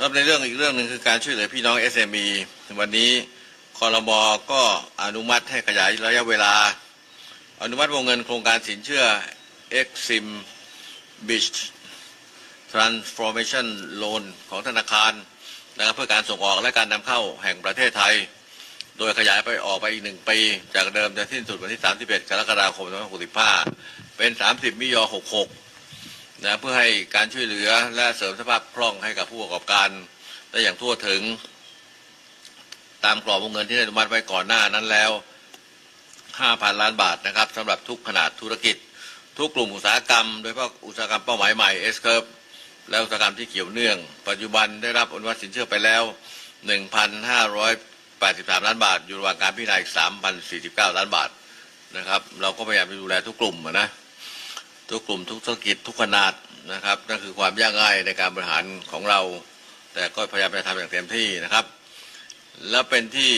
ครับในเรื่องอีกเรื่องหนึ่งคือการช่วยเหลือพี่น้อง SME วันนี้คอรมอก็อนุมัติให้ขยายระยะเวลา อนุมัติวงเงินโครงการสินเชื่อ Exim Beach Transformation Loan ของธนาคารนะครับเพื่อการส่งออกและการนำเข้าแห่งประเทศไทย โดยขยายไปออกไปอีกหนึ่งปี จากเดิมจะสิ้นสุดวันที่ 31 กรกฎาคม 2565 เป็น 30 มิยอ66 นะเพื่อให้การช่วยเหลือและเสริมสภาพคล่องให้กับผู้ประกอบการได้อย่างทั่วถึง ตามกรอบวงเงินที่ได้อนุมัติไว้ก่อนหน้านั้นแล้ว 5,000 ล้านบาทนะครับสำหรับทุกขนาดธุรกิจ ทุกกลุ่มอุตสาหกรรม โดยเฉพาะอุตสาหกรรมเป้าหมายใหม่ S curve และอุตสาหกรรมที่เกี่ยวเนื่อง ปัจจุบันได้รับอนุมัติสินเชื่อไปแล้ว 1,583 ล้านบาท อยู่ระหว่างการพิจารณาอีก3,049 ล้านบาทนะครับ เราก็พยายามไปดูแลทุกกลุ่มนะ ทุกกลุ่มทุกธุรกิจทุกขนาดนะครับนั่นคือความยากง่ายในการบริหารของเรา แต่ก็พยายามจะทำอย่างเต็มที่นะครับ และเป็นที่